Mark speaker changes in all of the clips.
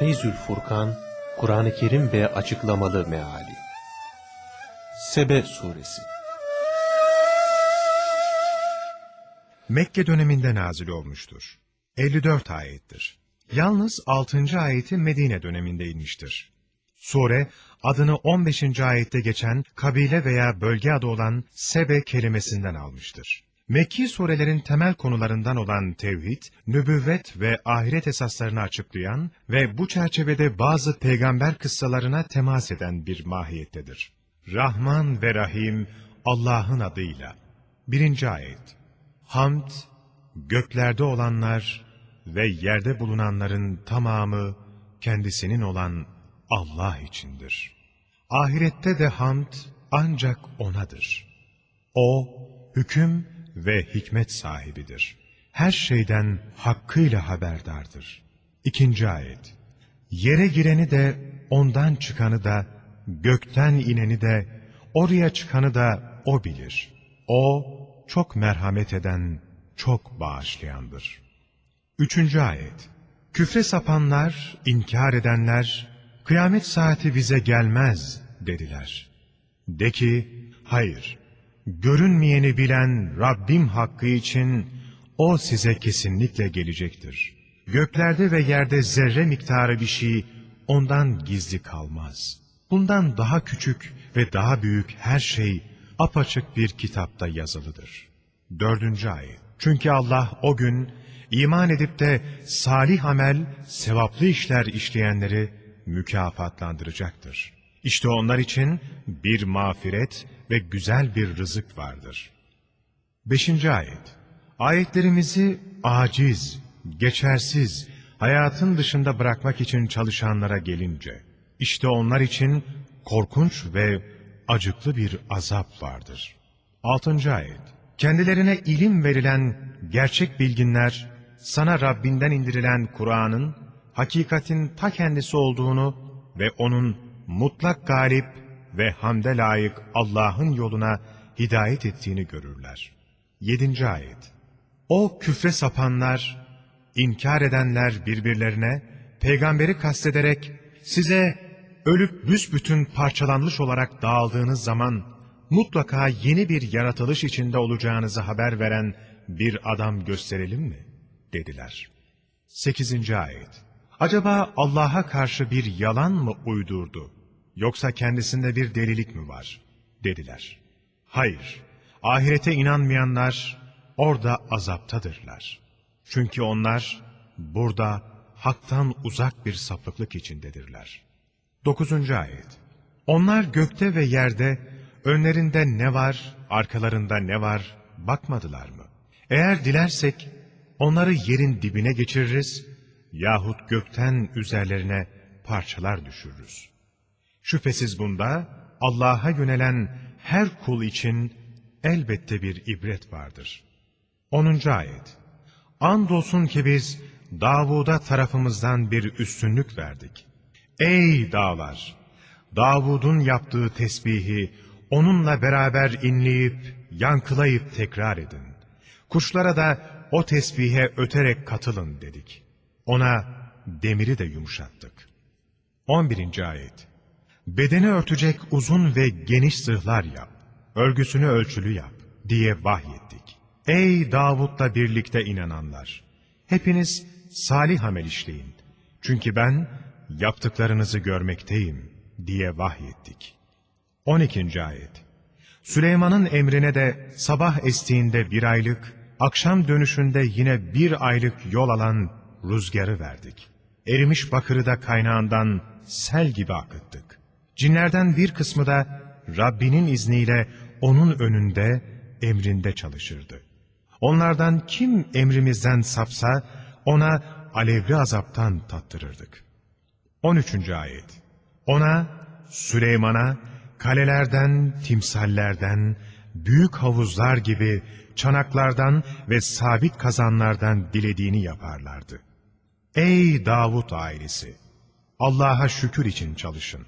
Speaker 1: Feyzül Furkan, Kur'an-ı Kerim ve Açıklamalı Meali Sebe Suresi
Speaker 2: Mekke döneminde nazil olmuştur. 54 ayettir. Yalnız 6. ayeti Medine döneminde inmiştir. Sure, adını 15. ayette geçen kabile veya bölge adı olan Sebe kelimesinden almıştır. Mekki surelerin temel konularından olan tevhid, nübüvvet ve ahiret esaslarını açıklayan ve bu çerçevede bazı peygamber kıssalarına temas eden bir mahiyettedir. Rahman ve Rahim Allah'ın adıyla. 1. ayet Hamd, göklerde olanlar ve yerde bulunanların tamamı kendisinin olan Allah içindir. Ahirette de hamd ancak O'nadır. O, hüküm ve hikmet sahibidir. Her şeyden hakkıyla haberdardır. İkinci ayet. Yere gireni de, ondan çıkanı da, gökten ineni de, oraya çıkanı da O bilir. O, çok merhamet eden, çok bağışlayandır. Üçüncü ayet. Küfre sapanlar, inkar edenler, kıyamet saati bize gelmez dediler. De ki, hayır, görünmeyeni bilen Rabbim hakkı için o size kesinlikle gelecektir. Göklerde ve yerde zerre miktarı bir şey ondan gizli kalmaz. Bundan daha küçük ve daha büyük her şey apaçık bir kitapta yazılıdır. Dördüncü ayet. Çünkü Allah o gün iman edip de salih amel, sevaplı işler işleyenleri mükafatlandıracaktır. İşte onlar için bir mağfiret ve güzel bir rızık vardır. Beşinci ayet. Ayetlerimizi aciz, geçersiz, hayatın dışında bırakmak için çalışanlara gelince, işte onlar için korkunç ve acıklı bir azap vardır. Altıncı ayet. Kendilerine ilim verilen gerçek bilginler, sana Rabbinden indirilen Kur'an'ın, hakikatin ta kendisi olduğunu ve onun mutlak galip ve hamde layık Allah'ın yoluna hidayet ettiğini görürler. Yedinci ayet. O küfre sapanlar, inkar edenler birbirlerine, peygamberi kastederek size ölüp büsbütün parçalanmış olarak dağıldığınız zaman mutlaka yeni bir yaratılış içinde olacağınızı haber veren bir adam gösterelim mi? dediler. 8. ayet. Acaba Allah'a karşı bir yalan mı uydurdu? Yoksa kendisinde bir delilik mi var? dediler. Hayır, ahirete inanmayanlar orada azaptadırlar. Çünkü onlar burada haktan uzak bir sapıklık içindedirler. 9. ayet. Onlar gökte ve yerde önlerinde ne var, arkalarında ne var bakmadılar mı? Eğer dilersek onları yerin dibine geçiririz yahut gökten üzerlerine parçalar düşürürüz. Şüphesiz bunda Allah'a yönelen her kul için elbette bir ibret vardır. 10. ayet. Andolsun ki biz Davud'a tarafımızdan bir üstünlük verdik. Ey dağlar! Davud'un yaptığı tesbihi onunla beraber inleyip, yankılayıp tekrar edin. Kuşlara da o tesbihe öterek katılın dedik. Ona demiri de yumuşattık. 11. ayet. Bedeni örtecek uzun ve geniş zırhlar yap. Örgüsünü ölçülü yap diye vahyettik. Ey Davud'la birlikte inananlar! Hepiniz salih amel işleyin. Çünkü ben yaptıklarınızı görmekteyim diye vahyettik. 12. ayet. Süleyman'ın emrine de sabah estiğinde bir aylık, akşam dönüşünde yine bir aylık yol alan rüzgarı verdik. Erimiş bakırı da kaynağından sel gibi akıttık. Cinlerden bir kısmı da Rabbinin izniyle onun önünde, emrinde çalışırdı. Onlardan kim emrimizden sapsa, ona alevli azaptan tattırırdık. 13. ayet Ona, Süleyman'a, kalelerden, timsallerden, büyük havuzlar gibi çanaklardan ve sabit kazanlardan dilediğini yaparlardı. Ey Davut ailesi! Allah'a şükür için çalışın.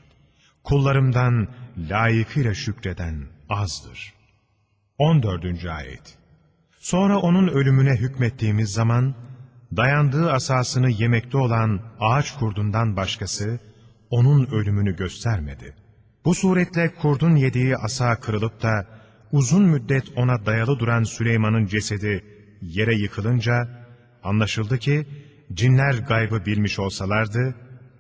Speaker 2: Kullarımdan layıkıyla şükreden azdır. 14. ayet Sonra onun ölümüne hükmettiğimiz zaman, dayandığı asasını yemekte olan ağaç kurdundan başkası onun ölümünü göstermedi. Bu suretle kurdun yediği asa kırılıp da uzun müddet ona dayalı duran Süleyman'ın cesedi yere yıkılınca anlaşıldı ki cinler gaybı bilmiş olsalardı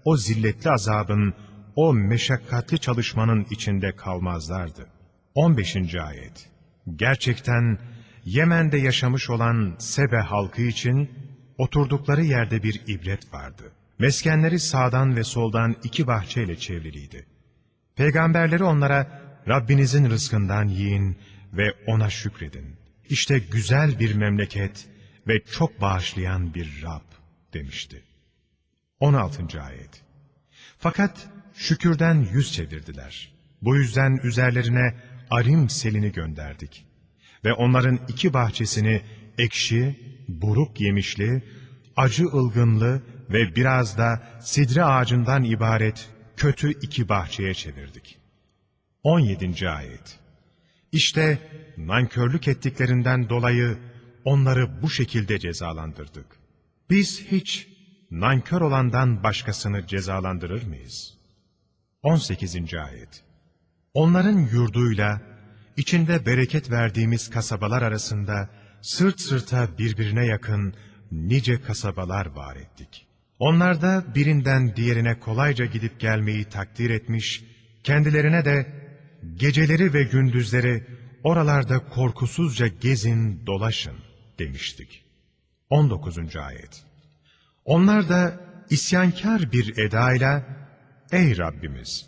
Speaker 2: o zilletli azabın, o meşakkatli çalışmanın içinde kalmazlardı. 15. Ayet Gerçekten Yemen'de yaşamış olan Sebe halkı için oturdukları yerde bir ibret vardı. Meskenleri sağdan ve soldan iki bahçeyle çevriliydi. Peygamberleri onlara Rabbinizin rızkından yiyin ve ona şükredin. İşte güzel bir memleket ve çok bağışlayan bir Rab demişti. 16. Ayet Fakat şükürden yüz çevirdiler. Bu yüzden üzerlerine arim selini gönderdik. Ve onların iki bahçesini ekşi, buruk yemişli, acı ılgınlı ve biraz da sidre ağacından ibaret kötü iki bahçeye çevirdik. 17. Ayet İşte nankörlük ettiklerinden dolayı onları bu şekilde cezalandırdık. Biz hiç nankör olandan başkasını cezalandırır mıyız? 18. Ayet Onların yurduyla, içinde bereket verdiğimiz kasabalar arasında sırt sırta birbirine yakın nice kasabalar var ettik. Onlar da birinden diğerine kolayca gidip gelmeyi takdir etmiş, kendilerine de geceleri ve gündüzleri oralarda korkusuzca gezin, dolaşın demiştik. 19. Ayet Onlar da isyankar bir edayla, Ey Rabbimiz!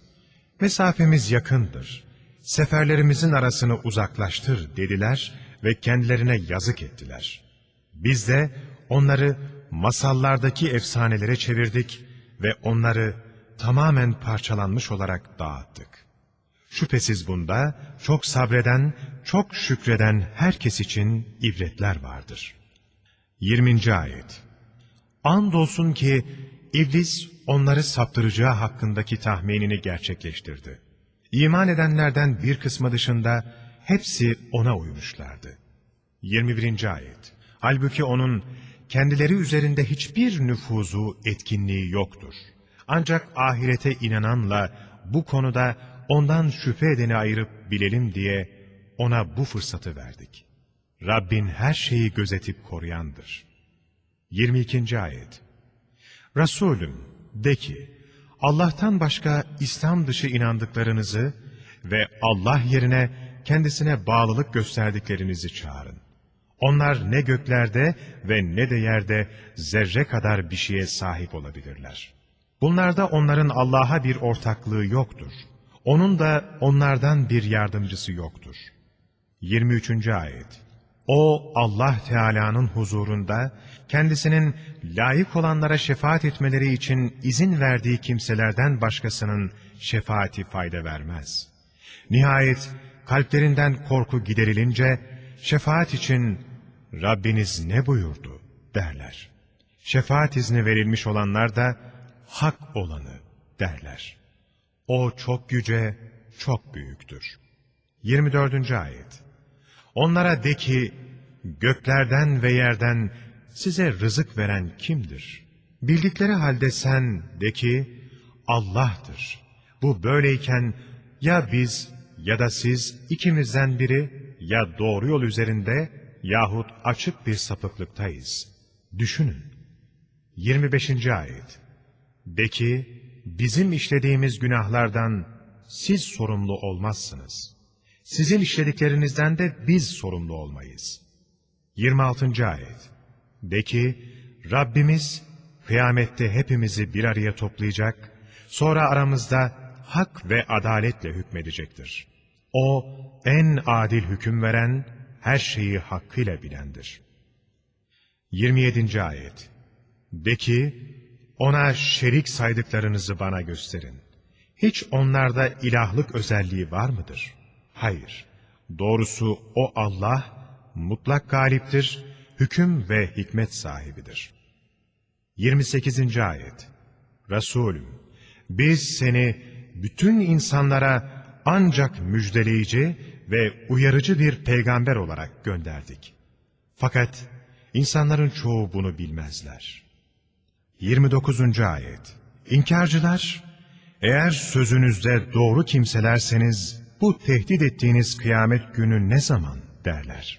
Speaker 2: Mesafemiz yakındır, seferlerimizin arasını uzaklaştır dediler ve kendilerine yazık ettiler. Biz de onları masallardaki efsanelere çevirdik ve onları tamamen parçalanmış olarak dağıttık. Şüphesiz bunda çok sabreden, çok şükreden herkes için ibretler vardır. 20. Ayet Andolsun ki iblis onları saptıracağı hakkındaki tahminini gerçekleştirdi. İman edenlerden bir kısmı dışında hepsi ona uymuşlardı. 21. Ayet Halbuki onun kendileri üzerinde hiçbir nüfuzu, etkinliği yoktur. Ancak ahirete inananla bu konuda ondan şüphe edeni ayırıp bilelim diye ona bu fırsatı verdik. Rabbin her şeyi gözetip koruyandır. 22. Ayet Resulüm de ki, Allah'tan başka İslam dışı inandıklarınızı ve Allah yerine kendisine bağlılık gösterdiklerinizi çağırın. Onlar ne göklerde ve ne de yerde zerre kadar bir şeye sahip olabilirler. Bunlarda onların Allah'a bir ortaklığı yoktur. Onun da onlardan bir yardımcısı yoktur. 23. Ayet O Allah Teala'nın huzurunda kendisinin layık olanlara şefaat etmeleri için izin verdiği kimselerden başkasının şefaati fayda vermez. Nihayet kalplerinden korku giderilince şefaat için Rabbiniz ne buyurdu derler. Şefaat izni verilmiş olanlar da hak olanı derler. O çok yüce, çok büyüktür. 24. Ayet Onlara de ki, göklerden ve yerden size rızık veren kimdir? Bildikleri halde sen de ki, Allah'tır. Bu böyleyken ya biz ya da siz ikimizden biri ya doğru yol üzerinde yahut açık bir sapıklıktayız. Düşünün. 25. Ayet De ki, bizim işlediğimiz günahlardan siz sorumlu olmazsınız. Sizin işlediklerinizden de biz sorumlu olmayız. 26. Ayet De ki, Rabbimiz kıyamette hepimizi bir araya toplayacak, sonra aramızda hak ve adaletle hükmedecektir. O en adil hüküm veren, her şeyi hakkıyla bilendir. 27. Ayet De ki, ona şerik saydıklarınızı bana gösterin. Hiç onlarda ilahlık özelliği var mıdır? Hayır. Doğrusu o Allah, mutlak galiptir, hüküm ve hikmet sahibidir. 28. Ayet Resulüm, biz seni bütün insanlara ancak müjdeleyici ve uyarıcı bir peygamber olarak gönderdik. Fakat insanların çoğu bunu bilmezler. 29. Ayet İnkarcılar, eğer sözünüzde doğru kimselerseniz, bu tehdit ettiğiniz kıyamet günü ne zaman derler.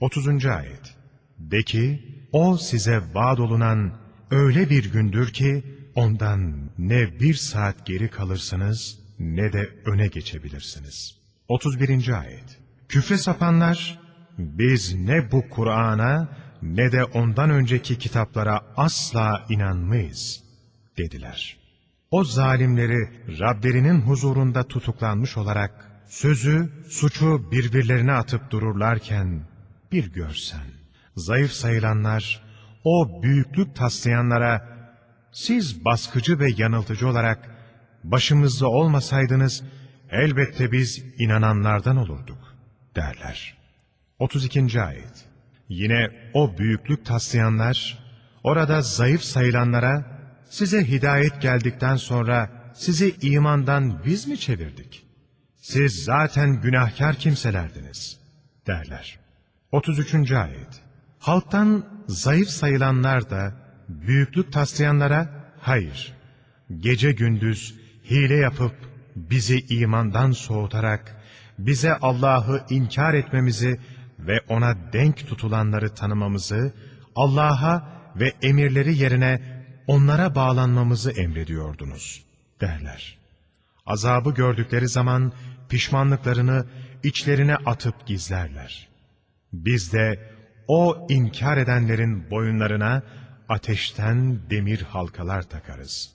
Speaker 2: 30. Ayet De ki, o size vaat olunan öyle bir gündür ki, ondan ne bir saat geri kalırsınız, ne de öne geçebilirsiniz. 31. Ayet Küfre sapanlar, biz ne bu Kur'an'a ne de ondan önceki kitaplara asla inanmayız, dediler. O zalimleri Rablerinin huzurunda tutuklanmış olarak sözü, suçu birbirlerine atıp dururlarken bir görsen, zayıf sayılanlar o büyüklük taslayanlara siz baskıcı ve yanıltıcı olarak başımızda olmasaydınız elbette biz inananlardan olurduk derler. 32. Ayet Yine o büyüklük taslayanlar orada zayıf sayılanlara size hidayet geldikten sonra sizi imandan biz mi çevirdik? Siz zaten günahkar kimselerdiniz derler. 33. Ayet Halktan zayıf sayılanlar da büyüklük taslayanlara hayır, gece gündüz hile yapıp bizi imandan soğutarak bize Allah'ı inkar etmemizi ve ona denk tutulanları tanımamızı, Allah'a ve emirleri yerine onlara bağlanmamızı emrediyordunuz derler. Azabı gördükleri zaman pişmanlıklarını içlerine atıp gizlerler. Biz de o inkar edenlerin boyunlarına ateşten demir halkalar takarız.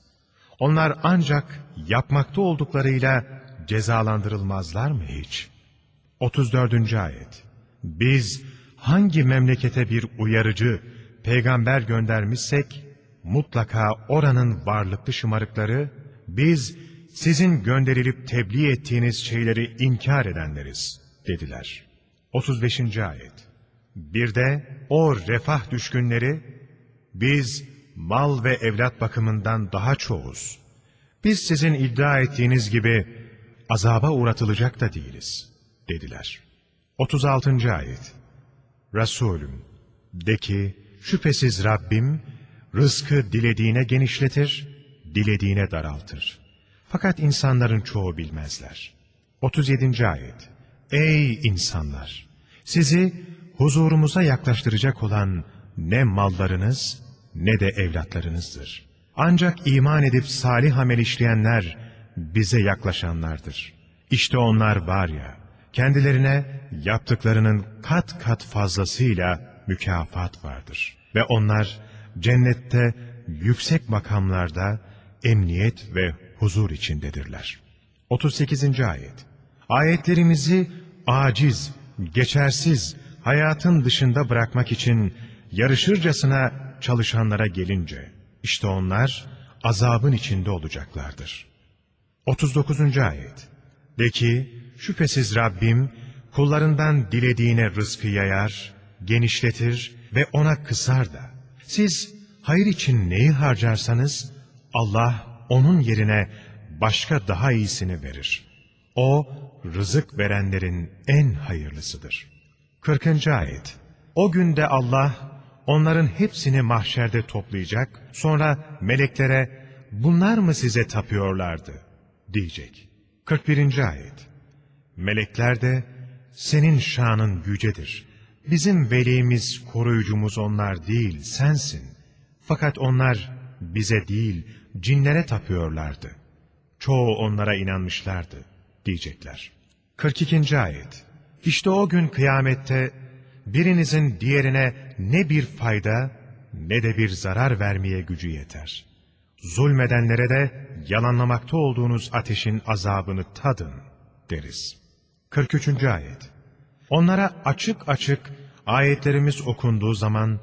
Speaker 2: Onlar ancak yapmakta olduklarıyla cezalandırılmazlar mı hiç? 34. Ayet Biz hangi memlekete bir uyarıcı, peygamber göndermişsek, mutlaka oranın varlıklı şımarıkları, biz sizin gönderilip tebliğ ettiğiniz şeyleri inkar edenleriz, dediler. 35. Ayet Bir de o refah düşkünleri, biz mal ve evlat bakımından daha çoğuz. Biz sizin iddia ettiğiniz gibi azaba uğratılacak da değiliz, dediler. 36. Ayet Resulüm, de ki, şüphesiz Rabbim, rızkı dilediğine genişletir, dilediğine daraltır. Fakat insanların çoğu bilmezler. 37. Ayet Ey insanlar! Sizi huzurumuza yaklaştıracak olan ne mallarınız ne de evlatlarınızdır. Ancak iman edip salih amel işleyenler bize yaklaşanlardır. İşte onlar var ya, kendilerine yaptıklarının kat kat fazlasıyla mükafat vardır. Ve onlar cennette yüksek makamlarda emniyet ve huzur içindedirler. 38. Ayet Ayetlerimizi aciz, geçersiz, hayatın dışında bırakmak için yarışırcasına çalışanlara gelince, işte onlar azabın içinde olacaklardır. 39. Ayet De ki, şüphesiz Rabbim, kullarından dilediğine rızkı yayar, genişletir ve ona kısar da. Siz hayır için neyi harcarsanız, Allah onun yerine başka daha iyisini verir. O, rızık verenlerin en hayırlısıdır. 40. Ayet O günde Allah, onların hepsini mahşerde toplayacak, sonra meleklere, bunlar mı size tapıyorlardı, diyecek. 41. Ayet Melekler de, senin şanın yücedir. Bizim velimiz, koruyucumuz onlar değil, sensin. Fakat onlar bize değil, cinlere tapıyorlardı. Çoğu onlara inanmışlardı, diyecekler. 42. Ayet İşte o gün kıyamette, birinizin diğerine ne bir fayda, ne de bir zarar vermeye gücü yeter. Zulmedenlere de yalanlamakta olduğunuz ateşin azabını tadın, deriz. 43. Ayet Onlara açık açık ayetlerimiz okunduğu zaman,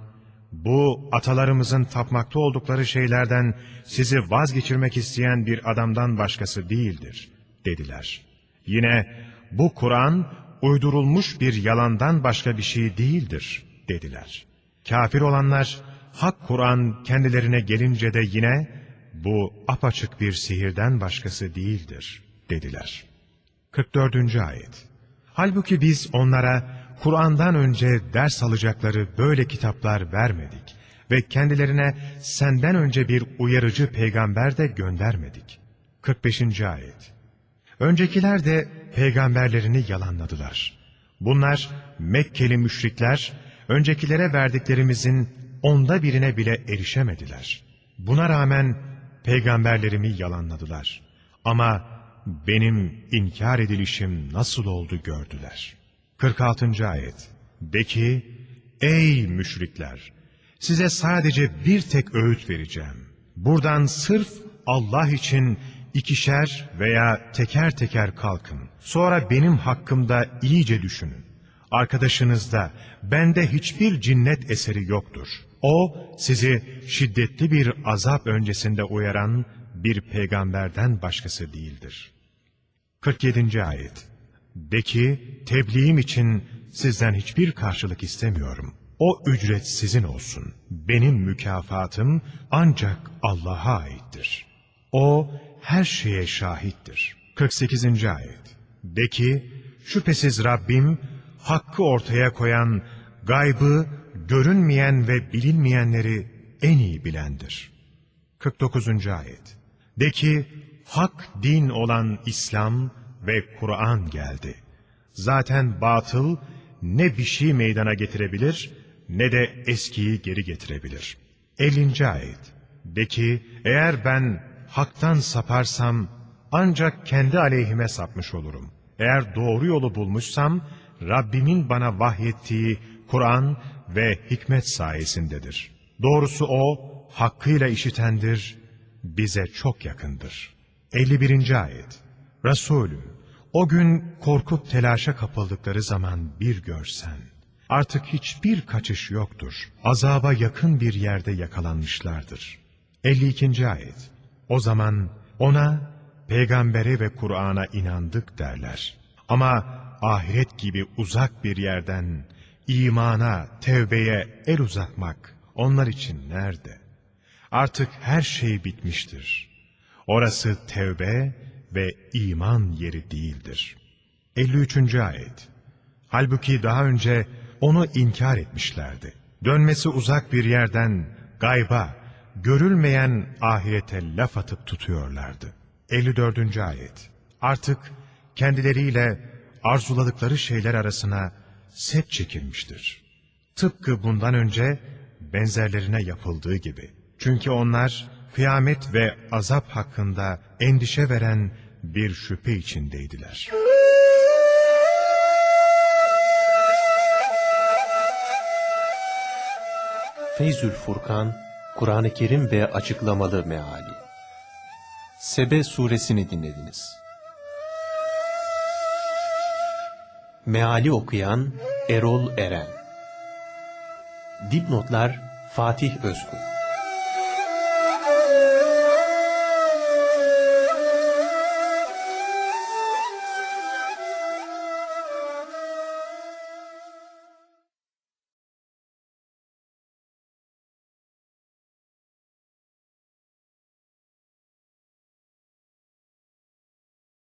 Speaker 2: bu atalarımızın tapmakta oldukları şeylerden sizi vazgeçirmek isteyen bir adamdan başkası değildir, dediler. Yine bu Kur'an uydurulmuş bir yalandan başka bir şey değildir, dediler. Kafir olanlar, hak Kur'an kendilerine gelince de yine, bu apaçık bir sihirden başkası değildir, dediler. 44. Ayet Halbuki biz onlara Kur'an'dan önce ders alacakları böyle kitaplar vermedik ve kendilerine senden önce bir uyarıcı peygamber de göndermedik. 45. Ayet Öncekiler de peygamberlerini yalanladılar. Bunlar Mekkeli müşrikler, öncekilere verdiklerimizin onda birine bile erişemediler. Buna rağmen peygamberlerimi yalanladılar. Ama benim inkar edilişim nasıl oldu gördüler. 46. Ayet De ki, ey müşrikler! Size sadece bir tek öğüt vereceğim. Buradan sırf Allah için ikişer veya teker teker kalkın. Sonra benim hakkımda iyice düşünün. Arkadaşınızda bende hiçbir cinnet eseri yoktur. O sizi şiddetli bir azap öncesinde uyaran bir peygamberden başkası değildir. 47. Ayet De ki, tebliğim için sizden hiçbir karşılık istemiyorum. O ücret sizin olsun. Benim mükafatım ancak Allah'a aittir. O her şeye şahittir. 48. Ayet De ki, şüphesiz Rabbim, hakkı ortaya koyan, gaybı, görünmeyen ve bilinmeyenleri en iyi bilendir. 49. Ayet De ki, hak din olan İslam ve Kur'an geldi. Zaten batıl ne bir şey meydana getirebilir ne de eskiyi geri getirebilir. 50. Ayet De ki, eğer ben haktan saparsam ancak kendi aleyhime sapmış olurum. Eğer doğru yolu bulmuşsam Rabbimin bana vahyettiği Kur'an ve hikmet sayesindedir. Doğrusu o hakkıyla işitendir, bize çok yakındır. 51. Ayet Resulüm, o gün korkup telaşa kapıldıkları zaman bir görsen, artık hiçbir kaçış yoktur. Azaba yakın bir yerde yakalanmışlardır. 52. Ayet O zaman ona, peygambere ve Kur'an'a inandık derler. Ama ahiret gibi uzak bir yerden, imana, tevbeye el uzatmak onlar için nerede? Artık her şey bitmiştir. Orası tevbe ve iman yeri değildir. 53. Ayet Halbuki daha önce onu inkar etmişlerdi. Dönmesi uzak bir yerden gayba, görülmeyen ahirete laf atıp tutuyorlardı. 54. Ayet Artık kendileriyle arzuladıkları şeyler arasına set çekilmiştir. Tıpkı bundan önce benzerlerine yapıldığı gibi. Çünkü onlar kıyamet ve azap hakkında endişe veren bir şüphe içindeydiler.
Speaker 1: Feyzül Furkan, Kur'an-ı Kerim ve açıklamalı meali. Sebe suresini dinlediniz. Meali okuyan Erol Eren. Dipnotlar Fatih Özkul.